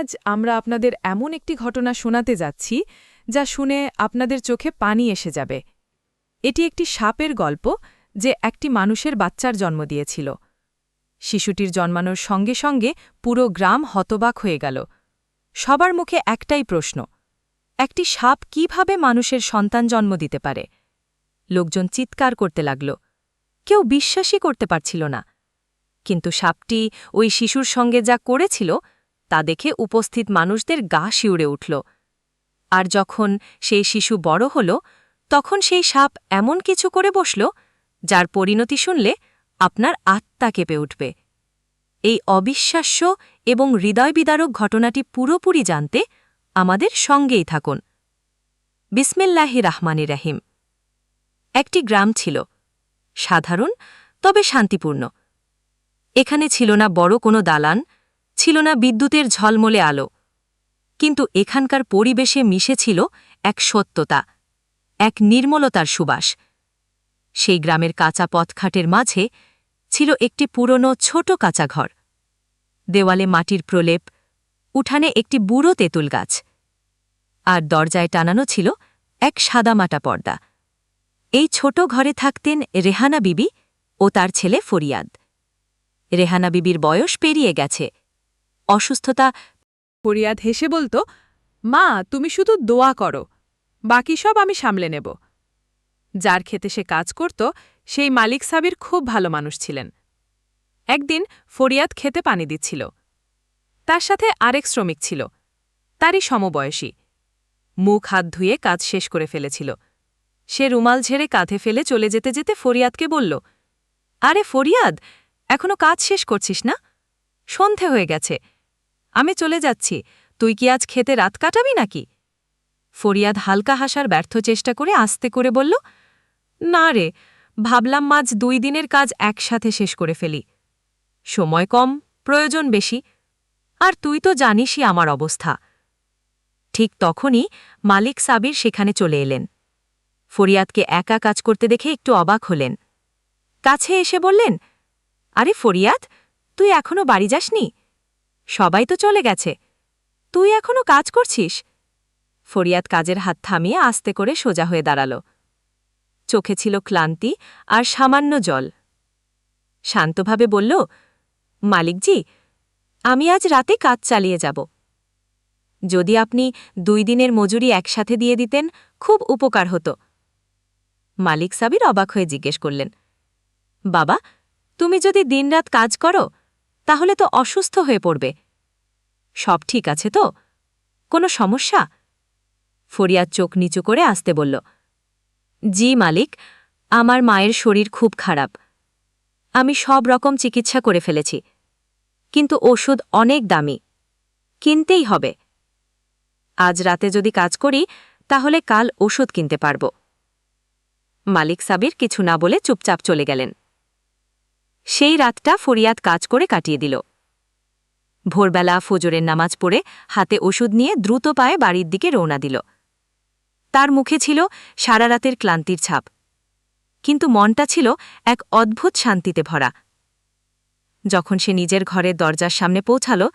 আজ আমরা আপনাদের এমন একটি ঘটনা শোনাতে যাচ্ছি, যা শুনে আপনাদের চোখে পানি এসে যাবে। এটি একটি সাপের গল্প, যে একটি মানুষের বাচ্চার জন্ম দিয়েছিল। শিশুটির জন্মানোর সঙ্গে সঙ্গে পুরো গ্রাম হতবাক হয়ে গেল। সবার মুখে একটাই প্রশ্ন, একটি সাপ কীভাবে মানুষের সন্তান জন্ম দিতে পারে? লোকজন চিৎকার করতে লাগল, কেউ বিশ্বাসই করতে পারছিল না। কিন্তু সাপটি ওই শিশুর সঙ্গে যা করেছিল তা দেখে উপস্থিত মানুষদের গা শিউড়ে উঠল। আর যখন সেই শিশু বড় হল, তখন সেই সাপ এমন কিছু করে বসল, যার পরিণতি শুনলে আপনার আত্মা কেঁপে উঠবে। এই অবিশ্বাস্য এবং হৃদয়বিদারক ঘটনাটি পুরোপুরি জানতে আমাদের সঙ্গেই থাকুন। বিসমিল্লাহি রাহমানি রাহিম। একটি গ্রাম ছিল, সাধারণ তবে শান্তিপূর্ণ। এখানে ছিল না বড় কোনো দালান ছিল না বিদ্যুতের ঝলমলে আলো। কিন্তু এখানকার পরিবেশে মিশেছিল এক সত্যতা, এক নির্মলতার সুবাস। সেই গ্রামের কাঁচা পথঘাটের মাঝে ছিল একটি পুরনো ছোট কাঁচা ঘর। দেওয়ালে মাটির প্রলেপ, উঠানে একটি বুড়ো তেঁতুল গাছ। আর দরজায় টানানো ছিল এক সাদামাটা পর্দা। এই ছোট ঘরে থাকতেন রেহানা বিবি ও তার ছেলে ফরিয়াদ। রেহানা বিবির বয়স পেরিয়ে গেছে। অসুস্থতা ফরিয়াদ হেসে বলতো, মা, তুমি শুধু দোয়া করো, বাকি সব আমি সামলে নেব। যার খেতে সে কাজ করত, সেই মালিক সাবির খুব ভালো মানুষ ছিলেন। একদিন ফরিয়াদ খেতে পানি দিচ্ছিল। তার সাথে আরেক শ্রমিক ছিল, তারই সমবয়সী। মুখ হাত ধুয়ে কাজ শেষ করে ফেলেছিল। সে রুমাল ঝেড়ে কাঁধে ফেলে চলে যেতে যেতে ফরিয়াদকে বলল, আরে ফরিয়াদ, এখনও কাজ শেষ করছিস না? সন্ধে হয়ে গেছে আমি চলে যাচ্ছি। তুই কি আজ খেতে রাত কাটাবি নাকি? ফরিয়াদ হালকা হাসার ব্যর্থ চেষ্টা করে আস্তে করে বলল, না রে, ভাবলাম মাঝ দুই দিনের কাজ একসাথে শেষ করে ফেলি। সময় কম, প্রয়োজন বেশি। আর তুই তো জানিসই আমার অবস্থা। ঠিক তখনই মালিক সাবির সেখানে চলে এলেন। ফরিয়াদকে একা কাজ করতে দেখে একটু অবাক হলেন। কাছে এসে বললেন, আরে ফরিয়াদ, তুই এখনও বাড়ি যাসনি? সবাই তো চলে গেছে। তুই এখনও কাজ করছিস? ফরিয়াদ কাজের হাত থামিয়ে আস্তে করে সোজা হয়ে দাঁড়াল। চোখে ছিল ক্লান্তি আর সামান্য জল। শান্তভাবে বলল, মালিকজি, আমি আজ রাতে কাজ চালিয়ে যাব। যদি আপনি দুই দিনের মজুরি একসাথে দিয়ে দিতেন, খুব উপকার হতো। মালিক সাবির অবাক হয়ে জিজ্ঞেস করলেন, বাবা, তুমি যদি দিনরাত কাজ করো তাহলে তো অসুস্থ হয়ে পড়বে। সব ঠিক আছে তো? কোনো সমস্যা? ফরিয়াদ চোখ নিচু করে আসতে বলল, জি মালিক, আমার মায়ের শরীর খুব খারাপ। আমি সব রকম চিকিৎসা করে ফেলেছি, কিন্তু ওষুধ অনেক দামি। কিনতেই হবে। আজ রাতে যদি কাজ করি, তাহলে কাল ওষুধ কিনতে পারব। মালিক সাবির কিছু না বলে চুপচাপ চলে গেলেন। সেই রাতটা ফরিয়াদ কাজ করে কাটিয়ে দিল। ভোরবেলা ফজরের নামাজ পড়ে হাতে ওষুধ নিয়ে দ্রুত পায়ে বাড়ির দিকে রওনা দিল। তার মুখে ছিল সারা রাতের ক্লান্তির ছাপ। কিন্তু মনটা ছিল এক অদ্ভুত শান্তিতে ভরা। যখন সে নিজের ঘরের দরজার সামনে পৌঁছাল,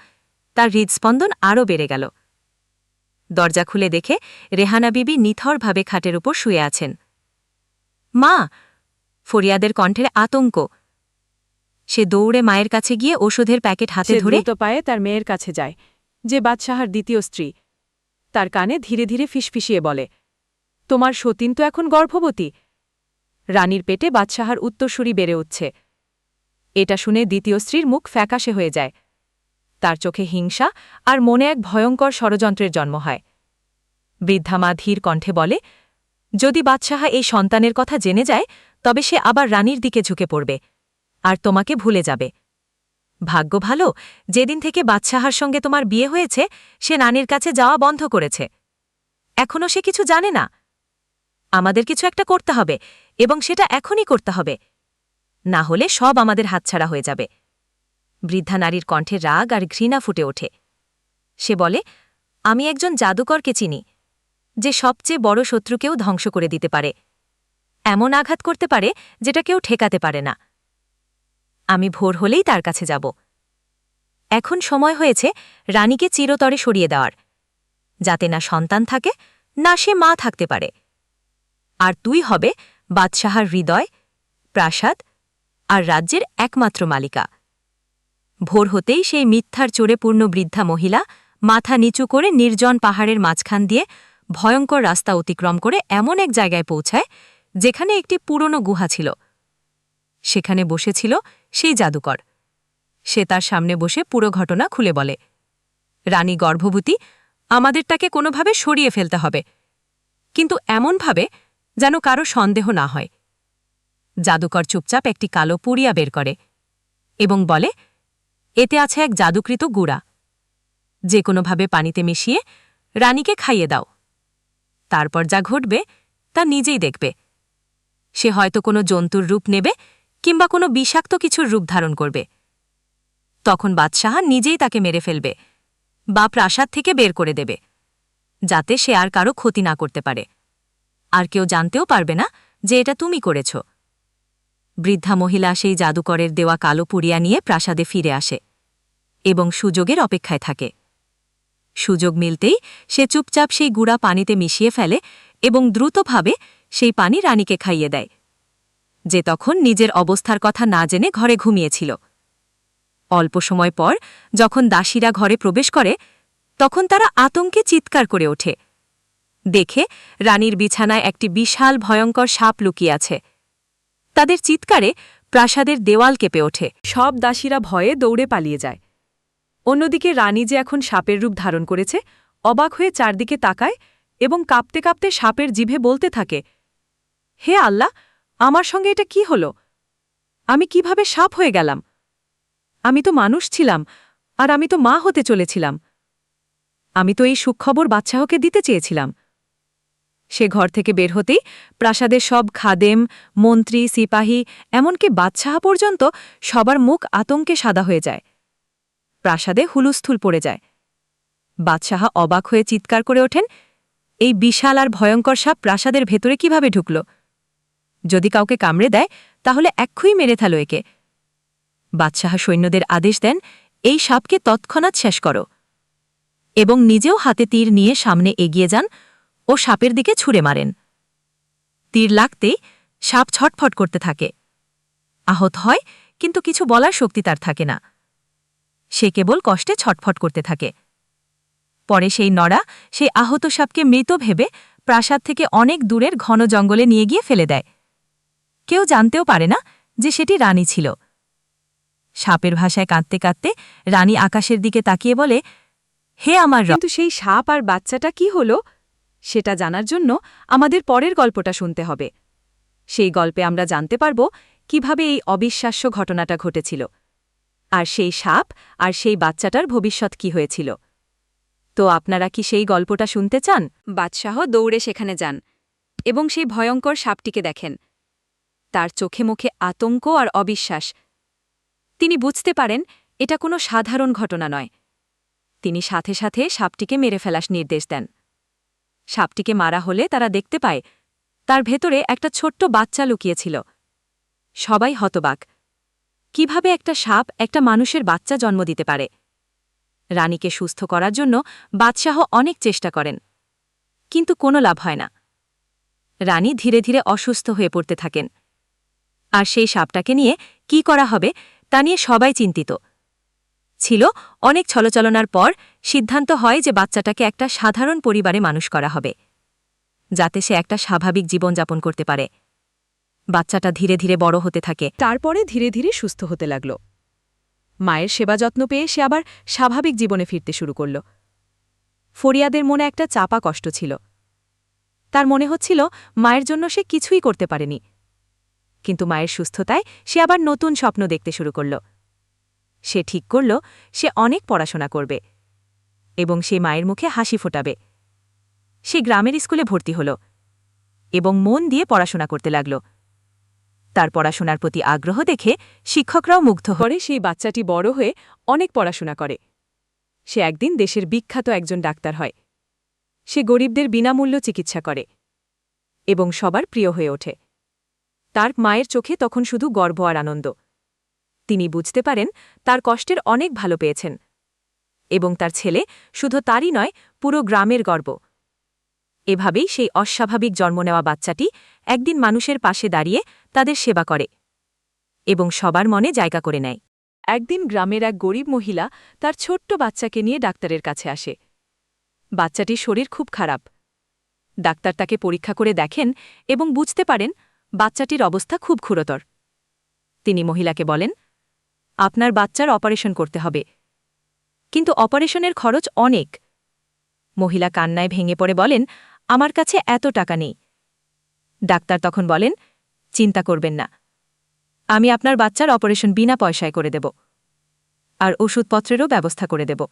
তার হৃদস্পন্দন আরও বেড়ে গেল। দরজা খুলে দেখে রেহানা বিবি নিথরভাবে খাটের উপর শুয়ে আছেন। মা! ফরিয়াদের কণ্ঠের আতঙ্ক সে দৌড়ে মায়ের কাছে গিয়ে ওষুধের প্যাকেট হাতে ধরে পায়ে তার মেয়ের কাছে যায় যে বাদশাহার দ্বিতীয় স্ত্রী। তার কানে ধীরে ধীরে ফিসফিসিয়ে বলে তোমার সতীন তো এখন গর্ভবতী? রানীর পেটে বাদশাহার উত্তরসূরি বেড়ে উঠছে। এটা শুনে দ্বিতীয় স্ত্রীর মুখ ফ্যাকাশে হয়ে যায়। তার চোখে হিংসা আর মনে এক ভয়ঙ্কর ষড়যন্ত্রের জন্ম হয়। বৃদ্ধা মা ধীর কণ্ঠে বলে যদি বাদশাহা এই সন্তানের কথা জেনে যায় তবে সে আবার রানীর দিকে ঝুঁকে পড়বে। আর তোমাকে ভুলে যাবে। ভাগ্য ভালো, যেদিন থেকে বাদশাহার সঙ্গে তোমার বিয়ে হয়েছে, সে নানির কাছে যাওয়া বন্ধ করেছে। এখনও সে কিছু জানে না। আমাদের কিছু একটা করতে হবে, এবং সেটা এখনই করতে হবে। না হলে সব আমাদের হাতছাড়া হয়ে যাবে। বৃদ্ধা নারীর কণ্ঠে রাগ আর ঘৃণা ফুটে ওঠে। সে বলে, আমি একজন জাদুকরকে চিনি, যে সবচেয়ে বড় শত্রুকেও ধ্বংস করে দিতে পারে। এমন আঘাত করতে পারে, যেটা কেউ ঠেকাতে পারে না। আমি ভোর হলেই তার কাছে যাব। এখন সময় হয়েছে রানীকে চিরতরে সরিয়ে দেওয়ার। যাতে না সন্তান থাকে, না সে মা থাকতে পারে। আর তুই হবে বাদশাহার হৃদয়, প্রাসাদ আর রাজ্যের একমাত্র মালিকা। ভোর হতেই সেই মিথ্যার চোরে পূর্ণ বৃদ্ধা মহিলা মাথা নিচু করে নির্জন পাহাড়ের মাঝখান দিয়ে ভয়ঙ্কর রাস্তা অতিক্রম করে এমন এক জায়গায় পৌঁছায়, যেখানে একটি পুরনো গুহা ছিল। সেখানে বসেছিল সেই জাদুকর। সে তার সামনে বসে পুরো ঘটনা খুলে বলে, রানী গর্ভবতী, আমাদেরটাকে কোনোভাবে সরিয়ে ফেলতে হবে। কিন্তু এমনভাবে যেন কারও সন্দেহ না হয়। জাদুকর চুপচাপ একটি কালো পুড়িয়া বের করে এবং বলে, এতে আছে এক জাদুকৃত গুড়া। যে কোনোভাবে পানিতে মিশিয়ে রানীকে খাইয়ে দাও। তারপর যা ঘটবে তা নিজেই দেখবে। সে হয়তো কোনো জন্তুর রূপ নেবে কিংবা কোনো বিষাক্ত কিছুর রূপ ধারণ করবে। তখন বাদশাহ নিজেই তাকে মেরে ফেলবে, বা প্রাসাদ থেকে বের করে দেবে, যাতে সে আর কারও ক্ষতি না করতে পারে। আর কেউ জানতেও পারবে না যে এটা তুমি করেছ। বৃদ্ধা মহিলা সেই জাদুকরের দেওয়া কালো পুড়িয়া নিয়ে প্রাসাদে ফিরে আসে এবং সুযোগের অপেক্ষায় থাকে। সুযোগ মিলতেই সে চুপচাপ সেই গুড়া পানিতে মিশিয়ে ফেলে এবং দ্রুতভাবে সেই পানি রানীকে খাইয়ে দেয়। যে তখন নিজের অবস্থার কথা না জেনে ঘরে ঘুমিয়েছিল। অল্প সময় পর যখন দাসীরা ঘরে প্রবেশ করে, তখন তারা আতঙ্কে চিৎকার করে ওঠে। দেখে রানীর বিছানায় একটি বিশাল ভয়ঙ্কর সাপ লুকিয়ে আছে। তাদের চিৎকারে প্রাসাদের দেওয়াল কেঁপে ওঠে। সব দাসীরা ভয়ে দৌড়ে পালিয়ে যায়। অন্যদিকে রানী যে এখন সাপের রূপ ধারণ করেছে, অবাক হয়ে চারদিকে তাকায় এবং কাঁপতে কাঁপতে সাপের জিভে বলতে থাকে, হে আল্লাহ আমার সঙ্গে এটা কি হল? আমি কীভাবে সাপ হয়ে গেলাম? আমি তো মানুষ ছিলাম, আর আমি তো মা হতে চলেছিলাম। আমি তো এই সুখবর বাচ্চাহকে দিতে চেয়েছিলাম। সে ঘর থেকে বের হতেই প্রাসাদের সব খাদেম, মন্ত্রী, সিপাহী, এমনকি বাদশাহ পর্যন্ত সবার মুখ আতঙ্কে সাদা হয়ে যায়। প্রাসাদে হুলুস্থুল পড়ে যায়। বাদশাহ অবাক হয়ে চিৎকার করে ওঠেন, এই বিশাল আর ভয়ঙ্কর সাপ প্রাসাদের ভেতরে কীভাবে ঢুকল? যদি কাউকে কামড়ে দেয়, তাহলে এক্ষুই মেরে থালো একে। বাদশাহ সৈন্যদের আদেশ দেন, এই সাপকে তৎক্ষণাৎ শেষ করো। এবং নিজেও হাতে তীর নিয়ে সামনে এগিয়ে যান ও সাপের দিকে ছুঁড়ে মারেন। তীর লাগতেই সাপ ছটফট করতে থাকে। আহত হয়, কিন্তু কিছু বলার শক্তি তার থাকে না। সে কেবল কষ্টে ছটফট করতে থাকে। পরে সেই নড়া, সেই আহত সাপকে মৃত ভেবে প্রাসাদ থেকে অনেক দূরের ঘন জঙ্গলে নিয়ে গিয়ে ফেলে দেয়। কেউ জানতেও পারে না যে সেটি রানী ছিল। সাপের ভাষায় কাঁদতে কাঁদতে রানী আকাশের দিকে তাকিয়ে বলে হে আমার কিন্তু সেই সাপ আর বাচ্চাটা কি হল? সেটা জানার জন্য আমাদের পরের গল্পটা শুনতে হবে। সেই গল্পে আমরা জানতে পারব কীভাবে এই অবিশ্বাস্য ঘটনাটা ঘটেছিল আর সেই সাপ আর সেই বাচ্চাটার ভবিষ্যৎ কি হয়েছিল। তো আপনারা কি সেই গল্পটা শুনতে চান? বাদশাহ দৌড়ে সেখানে যান এবং সেই ভয়ঙ্কর সাপটিকে দেখেন। তার চোখে মুখে আতঙ্ক আর অবিশ্বাস। তিনি বুঝতে পারেন, এটা কোনো সাধারণ ঘটনা নয়। তিনি সাথে সাথে সাপটিকে মেরে ফেলার নির্দেশ দেন। সাপটিকে মারা হলে তারা দেখতে পায়, তার ভেতরে একটা ছোট্ট বাচ্চা লুকিয়েছিল। সবাই হতবাক। কীভাবে একটা সাপ একটা মানুষের বাচ্চা জন্ম দিতে পারে? রানীকে সুস্থ করার জন্য বাদশাহ অনেক চেষ্টা করেন, কিন্তু কোনো লাভ হয় না। রানী ধীরে ধীরে অসুস্থ হয়ে পড়তে থাকেন। আর সেই সাপটাকে নিয়ে কি করা হবে তা নিয়ে সবাই চিন্তিত। ছিল অনেক ছলচলনার পর সিদ্ধান্ত হয় যে বাচ্চাটাকে একটা সাধারণ পরিবারে মানুষ করা হবে, যাতে সে একটা স্বাভাবিক জীবনযাপন করতে পারে। বাচ্চাটা ধীরে ধীরে বড় হতে থাকে। তারপরে ধীরে ধীরে সুস্থ হতে লাগল। মায়ের সেবা যত্ন পেয়ে সে আবার স্বাভাবিক জীবনে ফিরতে শুরু করল। ফরিয়াদের মনে একটা চাপা কষ্ট ছিল। তার মনে হচ্ছিল মায়ের জন্য সে কিছুই করতে পারেনি। কিন্তু মায়ের সুস্থতায় সে আবার নতুন স্বপ্ন দেখতে শুরু করল। সে ঠিক করল, সে অনেক পড়াশোনা করবে এবং সে মায়ের মুখে হাসি ফোটাবে। সে গ্রামের স্কুলে ভর্তি হল এবং মন দিয়ে পড়াশোনা করতে লাগল। তার পড়াশোনার প্রতি আগ্রহ দেখে শিক্ষকরাও মুগ্ধ করে সেই বাচ্চাটি বড় হয়ে অনেক পড়াশোনা করে। সে একদিন দেশের বিখ্যাত একজন ডাক্তার হয়। সে গরিবদের বিনামূল্য চিকিৎসা করে এবং সবার প্রিয় হয়ে ওঠে। তার মায়ের চোখে তখন শুধু গর্ব আর আনন্দ। তিনি বুঝতে পারেন, তার কষ্টের অনেক ভালো পেয়েছেন। এবং তার ছেলে শুধু তারই নয়, পুরো গ্রামের গর্ব। এভাবেই সেই অস্বাভাবিক জন্ম নেওয়া বাচ্চাটি একদিন মানুষের পাশে দাঁড়িয়ে তাদের সেবা করে এবং সবার মনে জায়গা করে নেয়। একদিন গ্রামের এক গরিব মহিলা তার ছোট্ট বাচ্চাকে নিয়ে ডাক্তারের কাছে আসে। বাচ্চাটির শরীর খুব খারাপ। ডাক্তার তাকে পরীক্ষা করে দেখেন এবং বুঝতে পারেন বাচ্চাটির অবস্থা খুব ক্ষুরতর। তিনি মহিলাকে বলেন, আপনার বাচ্চার অপারেশন করতে হবে। কিন্তু অপারেশনের খরচ অনেক। মহিলা কান্নায় ভেঙে পড়ে বলেন, আমার কাছে এত টাকা নেই। ডাক্তার তখন বলেন, চিন্তা করবেন না। আমি আপনার বাচ্চার অপারেশন বিনা পয়সায় করে দেব। আর ওষুধপত্রেরও ব্যবস্থা করে দেব।